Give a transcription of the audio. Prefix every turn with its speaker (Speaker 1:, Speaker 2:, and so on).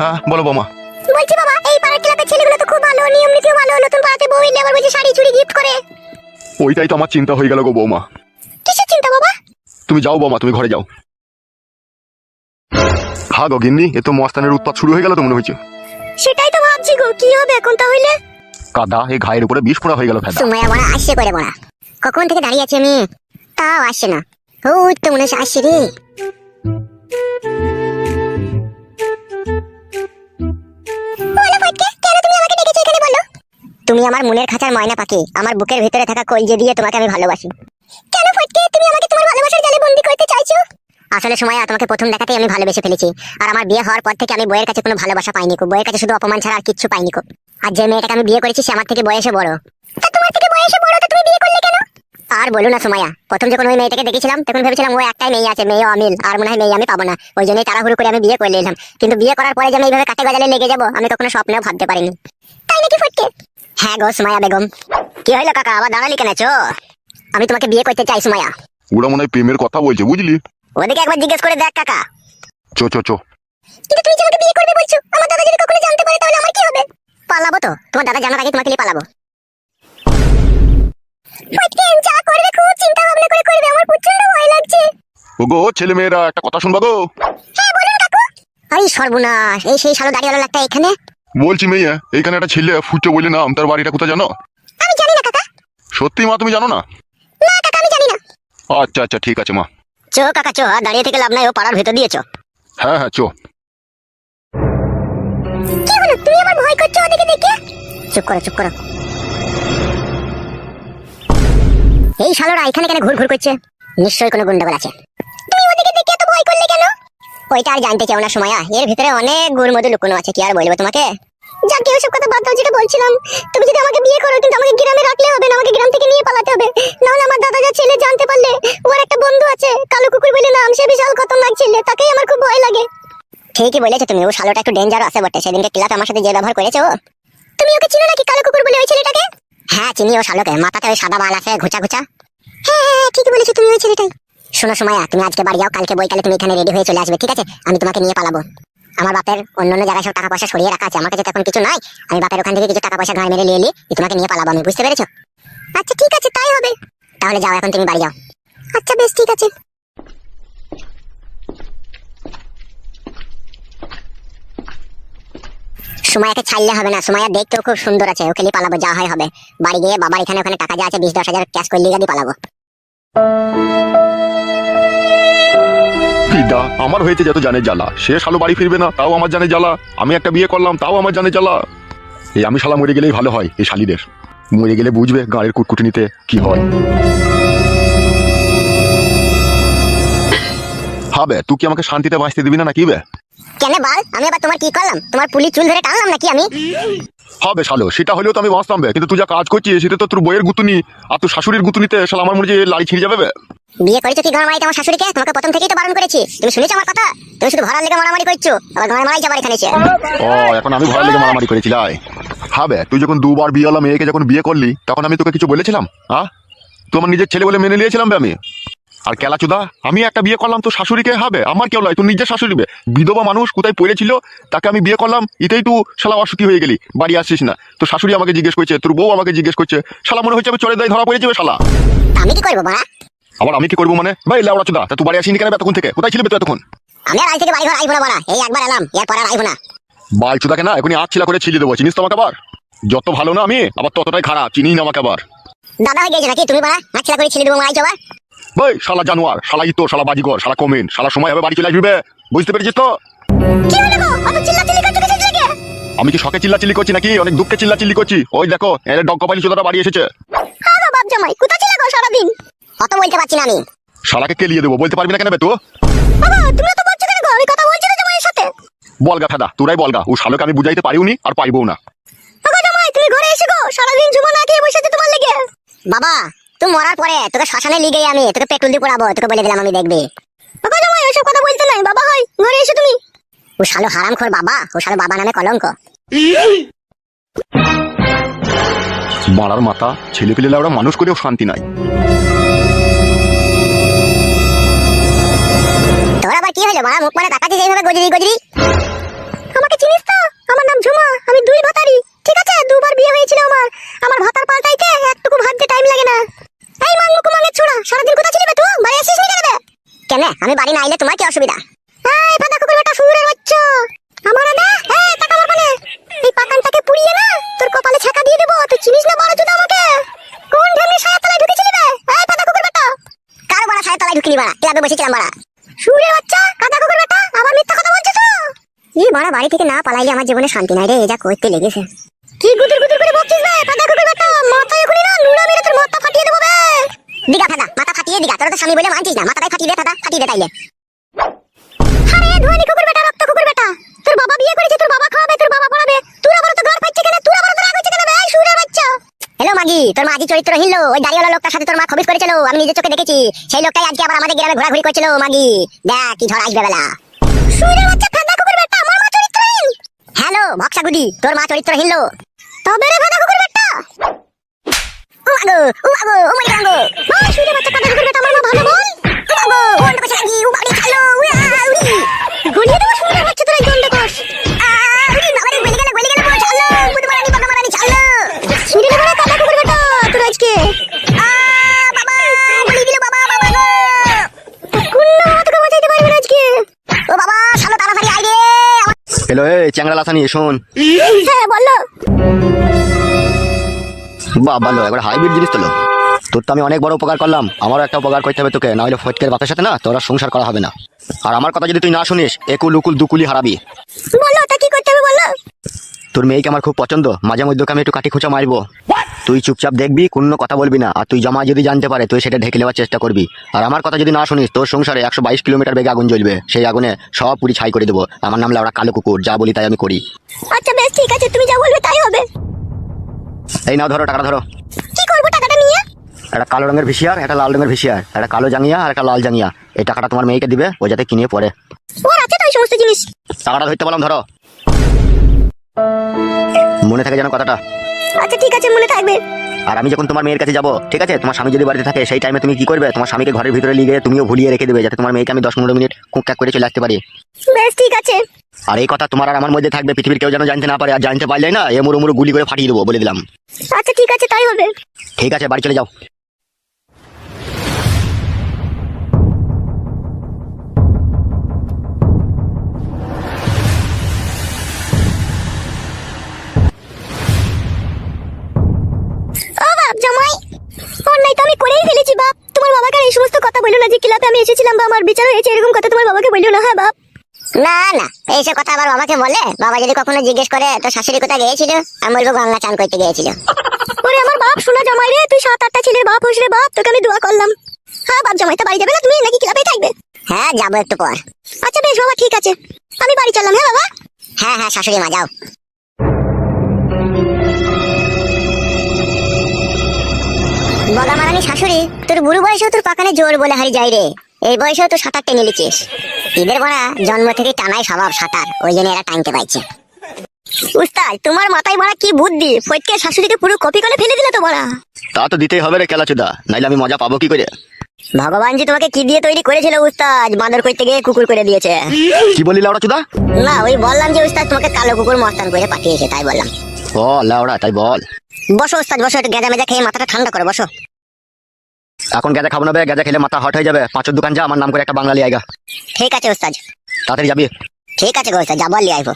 Speaker 1: হ্যাঁ বলো বৌমা।
Speaker 2: বলছি বাবা এই পাড়ার ক্লাবের ছেলেগুলো তো খুব ভালো নিয়ম নীতিও ভালো নতুন পাড়াতে বউ এলে আবার বলছে শাড়ি চুড়ি গিফট করে।
Speaker 1: ওইটাই তো আমার চিন্তা হয়ে গেল গো বৌমা।
Speaker 2: কিসের চিন্তা বাবা?
Speaker 1: তুমি যাও বৌমা তুমি ঘরে যাও। হা গো গিন্নি এ তো মস্তানের উৎপাত শুরু হয়ে গেল তো মনে হচ্ছে।
Speaker 2: সেটাই তো ভাবছি গো কি হবে এখন তাহলে?
Speaker 1: কাদা এই ঘায়ের উপরে বিষ ফোড়া হয়ে গেল ফেদা।
Speaker 2: সুমাইয়া বড়া আসছে করে বড়া কখন থেকে দাঁড়িয়ে আছি আমি? তাও আসছে না। ওই তো মনে হচ্ছে আসছে রে। তুমি আমার মনের খাঁচার ময়না পাখি। আমার বুকের ভিতরে থাকা কলজে দিয়ে তোমাকে আমি ভালোবাসি। কেন ফটকে? তুমি আমাকে তোমার ভালোবাসার জালে বন্দি করতে চাইছো? আসলে সময় তোমাকে প্রথম দেখাতেই আমি ভালোবেসে ফেলেছি। আর আমার বিয়ে হওয়ার পর থেকে আমি বইয়ের কাছে কোনো ভালোবাসা পাইনি কো বইয়ের কাছে শুধু অপমান ছাড়া আর কিচ্ছু পাইনি কো আর যে মেয়েটাকে আমি বিয়ে করেছি, সে আমার থেকে বয়সে বড়। তা তোমার থেকে বয়সে বড়? তো তুমি বিয়ে করলে কেন? আর বলো না সুমাইয়া, প্রথম যখন ওই মেয়েটাকে দেখেছিলাম, তখন ভেবেছিলাম ও একটাই মেয়ে আছে মেয়ে অমিল। আর মনে হয় মেয়ে আমি পাবো না। ওই জন্যই তাড়াহুড়ো করে আমি বিয়ে করে নিলাম কিন্তু বিয়ে করার পরে যে আমি এইভাবে কাটে গজালে লেগে যাব, আমি কখনো স্বপ্নেও ভাবতে পারিনি। তাই নাকি ফটকে? হ্যাঁ গো সুমাইয়া বেগম। কি হইল কাকা আবার দাঁড়ালি কেন চো? আমি তোমাকে বিয়ে করতে চাই সুমাইয়া।
Speaker 1: ওরা মনে হয় প্রেমের কথা বলছে বুঝলি?
Speaker 2: ওদিকে একবার জিজ্ঞেস করে দেখ কাকা।
Speaker 1: চো চো চো।
Speaker 2: কিন্তু তুমি যে বিয়ে করবে বলছো আমার দাদা যদি কখনো জানতে পারে তাহলে আমার কি হবে? পালাবো তো। তোমার দাদা জানার আগে তোমাকে নিয়ে পালাবো। ফটকে যা করবে খুব চিন্তা ভাবনা করে করবে। আমার প্রচণ্ড ভয় লাগছে।
Speaker 1: ও গো ছেলে মেয়েরা একটা কথা শুনবা গো?
Speaker 2: হ্যাঁ বলুন কাকু। এই সর্বনাশ। এই সেই শালো দাঁড়িয়ে একটা এখানে?
Speaker 1: বলছি মেয়ে এইখানে একটা ছেলে ফুটো বলে নাম তার বাড়িটা কোথায় জানো?
Speaker 2: আমি জানি না কাকা।
Speaker 1: সত্যি মা তুমি জানো না?
Speaker 2: না কাকা আমি জানি না।
Speaker 1: আচ্ছা আচ্ছা ঠিক আছে মা।
Speaker 2: চো কাকা চো আর দাঁড়িয়ে থেকে লাভ নাই ও পাড়ার ভেতর দিয়েছ
Speaker 1: হ্যাঁ হ্যাঁ চো।
Speaker 2: কি হলো তুমি আমার ভয় করছ ওদিকে দেখে? চুপ করো চুপ করো। এই শালোরা এখানে কেন ঘুর ঘুর করছে? নিশ্চয়ই কোনো গুন্ডাগোল আছে। ওইটা আর জানতে চাও না সময়া এর ভিতরে অনেক গুড় মধু লুকোনো আছে কি আর বলব তোমাকে? যাক কেউ সব কথা বাদ দাও যেটা বলছিলাম তুমি যদি আমাকে বিয়ে করো কিন্তু আমাকে গ্রামে রাখলে হবে না আমাকে গ্রাম থেকে নিয়ে পালাতে হবে। নাহলে আমার দাদা যা ছেলে জানতে পারলে ওর একটা বন্ধু আছে কালো কুকুর বলে নাম সে বিশাল খতরনাক ছেলে তাকেই আমার খুব ভয় লাগে। ঠিকই বলেছ তুমি ও শালোটা একটু ডেঞ্জার আছে বটে সেদিনকে ক্লাব আমার সাথে যে ব্যবহার করেছ। ও। তুমি ওকে চিনো নাকি কালো কুকুর বলে ওই ছেলেটাকে? হ্যাঁ চিনি ও শালোকে মাথাতে ওই সাদা বাল আছে ঘুচা ঘুচা। হ্যাঁ হ্যাঁ হ্যাঁ, ঠিকই বলেছ তুমি ওই ছেলেটাই। শোনো সময়া তুমি আজকে বাড়ি যাও, কালকে বইকালে তুমি এখানে রেডি হয়ে চলে আসবে, ঠিক আছে? আমি তোমাকে নিয়ে পালাবো। আমার বাপের অন্য অন্য জায়গায় সব টাকা পয়সা সরিয়ে রাখা আছে আমার কাছে তো এখন কিছু নাই। আমি বাপের ওখান থেকে কিছু টাকা পয়সা ঘাড় মেরে নিয়ে এলি তোমাকে নিয়ে পালাবো আমি, বুঝতে পেরেছ? আচ্ছা ঠিক আছে, তাই হবে। তাহলে যাও, এখন তুমি বাড়ি যাও। আচ্ছা বেশ, ঠিক আছে। সুমায়াকে ছাড়লে হবে না সুমায়া দেখতেও খুব সুন্দর আছে, ওকে নিয়ে পালাবো, যা হয় হবে। বাড়ি গিয়ে বাবার এখানে ওখানে টাকা যা আছে, বিশ দশ হাজার ক্যাশ করে লিগা দিয়ে
Speaker 1: ফিদা আমার হয়েছে যত জানে জ্বালা। সে শালো বাড়ি ফিরবে না তাও আমার জানে জ্বালা। আমি একটা বিয়ে করলাম তাও আমার জানে জ্বালা। এই আমি শালা মরে গেলেই ভালো হয় এই শালিদের। মরে গেলে বুঝবে গাঁড়ের কুটকুটিনিতে কি হয়। হবে তুই কি আমাকে শান্তিতে বাঁচতে দিবি না নাকি বে?
Speaker 2: কেন বল? আমি আবার তোমার কি করলাম? তোমার পুলি চুল ধরে টানলাম নাকি আমি?
Speaker 1: হবে শালো সেটা হলেও তো আমি বাঁচতাম বে কিন্তু তুই যা কাজ করছিস সেটা তো তোর বইয়ের গুতুনি আর তোর শাশুড়ির গুতুনিতে শালা আমার মনে হয় যে লাড়ি ছিঁড়ে যাবে বে।
Speaker 2: বিয়ে করেছ কি মারাইতে আমার শাশুড়িকে? তোমাকে প্রথম থেকেই তো বারণ করেছি। তুমি শুনেছো আমার কথা? তুমি শুধু ভাড়ার লেগে মারামারি করছ আবার গাঁড় মারাই যাবার এখানে এসে।
Speaker 1: ও এখন আমি ভয় লেগে মারামারি করেছিলাই হবে তুই যখন দুবার বিয়ে হলাম মেয়েকে যখন বিয়ে করলি তখন আমি তোকে কিছু বলেছিলাম হ্যাঁ তোমার নিজের ছেলে বলে মেনে নিয়েছিলাম বে আমি। আর কেলাচুদা আমি একটা বিয়ে করলাম তো শাশুড়িকে হবে আমার কেউ নয় তোর নিজের শাশুড়িবে বিধবা মানুষ কোথায় পড়েছিল? তাকে আমি বিয়ে করলাম এতেই তুই শালা অসুখী হয়ে গেলি বাড়ি আসছিস না। তো শাশুড়ি আমাকে জিজ্ঞেস করছে তোর বউ আমাকে জিজ্ঞেস করছে শালা মনে হচ্ছে আমি চলে দায় ধরা পড়ে যাবে শালা।
Speaker 2: আমি কি করব
Speaker 1: আবার আমি কি করব মানে? ভাই লেওড়া চুদা তা তুই বাড়ি আসিনি কেন তখন থেকে? কোথায় ছিলি বে তুই এতক্ষণ?
Speaker 2: আমি আর আজ থেকে বাড়ি ঘর আইবো না বাড়া। এই একবার এলাম এরপর আর আইবো না।
Speaker 1: বাল চুদাকে না এখনই আট ছিলা করে ছিলি দেবো চিনিস তো আমাকে আবার? যত ভালো না আমি আবার ততটাই খারাপ চিনি না আমাকে আবার।
Speaker 2: দাদা হয়ে গেছে নাকি তুমি বাড়া? নাচলা করে ছেলে দেবো মারাইছো আবার?
Speaker 1: ভাই শালা জানোয়ার শালা ইতো শালা বাজিগর শালা কমেন শালা সময় হবে বাড়ি চলে আসবি বুঝতে পেরেছিস তো?
Speaker 2: কি হলো গো? অত চিল্লা চিল্লি করছ কিসের লেগে
Speaker 1: আমি কি শখে চিল্লা চিল্লি করছি নাকি? অনেক দুঃখে চিল্লা চিল্লি করছি। ওই দেখো এর ডগ কপালি চোদাটা বাড়ি এসেছে।
Speaker 2: হ্যাঁ বাপ জামাই কোথায় ছিল গো সারাদিন? অত বলতে পারছি না আমি।
Speaker 1: শালাকে কেলিয়ে দেবো? বলতে পারবি না কেন বে তো?
Speaker 2: বাবা তুমি তো বলছো কেন গো? আমি কথা বলছি না জামাইয়ের সাথে।
Speaker 1: বলগা ফেদা তোরাই বলগা ও শালোকে আমি বুঝাইতে পারিও নি আর পাইবও না।
Speaker 2: বাবা জামাই তুমি ঘরে এসে গো। সারাদিন ঝুমো না খেয়ে বসে আছো তোমার লেগে। বাবা তুই মরার পরে তোকে শ্মশানে লিগে আমি তোকে পেট্রোল দিয়ে পড়াবো তোকে বলে দিলাম আমি দেখবি। বাবা জামাই ওসব কথা বলতে নাই। বাবা হয় ঘরে এসে তুমি। ও শালো হারাম খোর বাবা ও শালো বাবা নামে কলঙ্ক।
Speaker 1: মারার মাথা ছেলে পেলে ওরা মানুষ করেও শান্তি নাই।
Speaker 2: আবার মারা মুখ মানে তাকাচ্ছিস এইভাবে গজরি গজরি। আমাকে চিনিস দুই ভাতারি। ঠিক আছে? দুবার বিয়ে হয়েছিল আমার। আমার ভাতার পাল্টাইতে একটুকু ভাবতে টাইম লাগে না। এই মাঙ্গু কুমাঙ্গের ছোড়া। সারাদিন কোথা ছিলি তুই? বাড়ি আসিস নি কেন কেন? আমি বাড়ি না আইলে তোমার কি অসুবিধা? এই ফাদা কুকুর বেটা শুয়োরের বাচ্চা। আমার না এই টাকা আমার পানে এই পাকানটাকে পুড়িয়ে না, তোর কপালে ছাকা দিয়ে দেবো। তুই চিনিস না বড় চুদা আমাকে? কোন ঢেমনি সায়া তলায় ঢুকেছিলি বে? এই ফাদা কুকুর বেটা কার বড় সায়া তলায় ঢুকিনি বাড়া? ক্লাবে বসেছিলাম বাড়া। শুয়োরের বাচ্চা কাদা কুকুর বেটা আবার মিথ্যা কথা বলছিস তো এই বড় বাড়ি থেকে না পালাইলে আমার জীবনে শান্তি নাই রে যা করতে লেগেছে। কি গুদুর গুদুর করে বকছিস বে কুকুর এখনই না নুড়া মেরে তোর মাথা ফাটিয়ে দেবো বে। দিগা মাথা ফাটিয়ে দিগা তোর তো স্বামী বলে মানছিস না মাথাটাই ফাটিয়ে দে ফাটিয়ে দে তাইলে। আরে ধোয়ানি কুকুর বেটা রক্ত কুকুর বেটা। তোর বাবা বিয়ে করেছে তোর বাবা খাওয়াবে তোর বাবা পড়াবে। আবার তো ঘর পাচ্ছে কেন তোর আবার তো রাগ হচ্ছে কেন বে? এই সুরের বাচ্চা। হ্যালো মাগি তোর মাঝি চরিত্র হিল ওই দাড়িওয়ালা লোকটার সাথে তোর মা খবিস করেছিল আমি নিজের চোখে দেখেছি। সেই লোকটাই আজকে আবার আমাদের গ্রামে ঘোরাঘুরি করছিল মাগি। দেখ কি ঝড় আসবে বেলা। সুরের বাচ্চা ভক্সাগুদি তোর মা চরিত্রহীন লো তবে রে ভাদা কুকুর বেটা! ও আগো ও আগো, ও মাই গাঙ্গো। মা শুনে বাচ্চা ফাদা কুকুর বেটা, আমার মা ভালো বল। ও আগো, ও না পাশে লাগি ও বাড়ি চালো উড়া, উড়ি। গুনিয়ে দেবো সুরের
Speaker 3: হ্যালো এই চ্যাংড়া লাসানি শোন।
Speaker 2: হ্যাঁ বলো।
Speaker 3: বাহ ভালো একবার হাইব্রিড জিনিস তোলো তোর তো আমি অনেক বড় উপকার করলাম। আমারও একটা উপকার করতে হবে তোকে নাহলে ফটকের বাপের সাথে না তোরা সংসার করা হবে না। আর আমার কথা যদি তুই না শুনিস একুল উকুল দুকুলি হারাবি।
Speaker 2: বলো তা কি করতে হবে বলো।
Speaker 3: তোর মেয়েকে আমার খুব পছন্দ। মাঝে মধ্যে আমি একটু কাটি খুঁচা মারবো। তুই চুপচাপ দেখবি কোনো কথা বলবি না। আর তুই জমা যদি জানতে পারে তুই সেটা ঢেকে নেওয়ার চেষ্টা করবি। আর আমার কথা যদি না শুনিস তোর সংসারে একশো বাইশ কিলোমিটার বেগে আগুন জ্বলবে। সেই আগুনে সব পুরি ছাই করে দেবো। আমার নাম লাউড়া কালো কুকুর যা বলি তাই আমি করি।
Speaker 2: আচ্ছা বেশ ঠিক আছে তুমি যা বলবে তাই হবে।
Speaker 3: এই নাও ধরো টাকাটা ধরো।
Speaker 2: কি করব টাকাটা নিয়ে?
Speaker 3: একটা কালো রঙের ভিসিয়ার একটা লাল রঙের ভিসিয়ার একটা কালো জাঙ্গিয়া আর একটা লাল জাঙ্গিয়া। এই টাকাটা তোমার মেয়েকে দিবে ও যাতে কিনে পড়ে।
Speaker 2: ওর আছে তো এই সমস্ত জিনিস।
Speaker 3: টাকাটা ধরতে বললাম ধরো। মনে থাকে যেন কথাটা।
Speaker 2: আছে মনে থাকবে।
Speaker 3: আর আমি যখন তোমার মেয়ের কাছে যাব ঠিক আছে? তোমার স্বামী যদি বাড়িতে থাকে সেই টাইমে তুমি কি করবে? তোমার স্বামীকে ঘরের ভিতরে লিগে তুমিও ভুলিয়ে রেখে দেবে যাতে তোমার মেয়েকে আমি দশ পনেরো মিনিট কুকক্যাক করে চলে আসতে পারি।
Speaker 2: বেশ ঠিক আছে।
Speaker 3: আর এই কথা তোমার আর আমার মধ্যে থাকবে পৃথিবীর কেউ যেন জানতে না পারে আর জানতে পারলে না এমুর মুড়ো গুলি করে ফাটিয়ে দেবো বলে দিলাম।
Speaker 2: আচ্ছা ঠিক আছে তাই হবে।
Speaker 3: ঠিক আছে বাড়ি চলে যাও।
Speaker 2: আমার বিচার হয়েছে এরকম কথা তোমার বাবাকে বলল না হ্যাঁ বাপ? না না এইসব কথা আবার বাবাকে বলে? বাবা যদি কখনো জিজ্ঞেস করে তো শাশুড়ি কোথায় গিয়েছিল? আমি বলব গঙ্গা চান করতে গিয়েছিল। ওরে আমার বাপ শোনা জামাই রে তুই সাত আটটা ছেলের বাপ হোস রে বাপ তোকে আমি দোয়া করলাম। হ্যাঁ বাপ জামাই তো বাড়ি যাবে না তুমি? নাকি ক্লাবেই থাকবে? হ্যাঁ যাব একটু পর। আচ্ছা বেশ বাবা ঠিক আছে। আমি বাড়ি চললাম হ্যাঁ বাবা? হ্যাঁ হ্যাঁ শাশুড়ি মা যাও। বগা মারানি শাশুড়ি তোর বুড়ো বয়সেও তোর পাকানে জোর বলে হারি যাই রে। এই বয়সেও তুই সাঁতার টেনে নিচ্ছিস এদের বড়া জন্ম থেকে টানাই স্বভাব সাঁতার ওই জন্য এরা টানতে পাইছে। উস্তাদ তোমার মাথায় বড়া কি বুদ্ধি? ফটকে শাশুড়িকে পুরো কপি করে ফেলে দিলে তো বড়া।
Speaker 3: তা তো দিতেই হবে রে খেলাচুদা নাইলে আমি মজা পাবো কি করে?
Speaker 2: ভগবান জি তোমাকে কি দিয়ে তৈরি করেছিল উস্তাদ বাঁদর করতে গিয়ে কুকুর করে দিয়েছে।
Speaker 3: কি বললি লাউড়া চুদা?
Speaker 2: না ওই বললাম যে উস্তাদ তোমাকে কালো কুকুর মস্তান করে পাঠিয়েছে তাই বললাম।
Speaker 3: ও লাউড়া তাই বল।
Speaker 2: বসো উস্তাদ বসো একটু গেজা মেজা খেয়ে মাথাটা ঠান্ডা করো বসো।
Speaker 3: এখন গেঁজা খাব না বে খেলে মাথা হট হয়ে যাবে। পাঁচ দোকান যা আমার নাম করে একটা বাংলালি আয়গা।
Speaker 2: ঠিক আছে ওস্তাদ।
Speaker 3: তাড়াতাড়ি যাবি?
Speaker 2: ঠিক আছে গো ওস্তাদ যাব আর লিয়ে আইবো।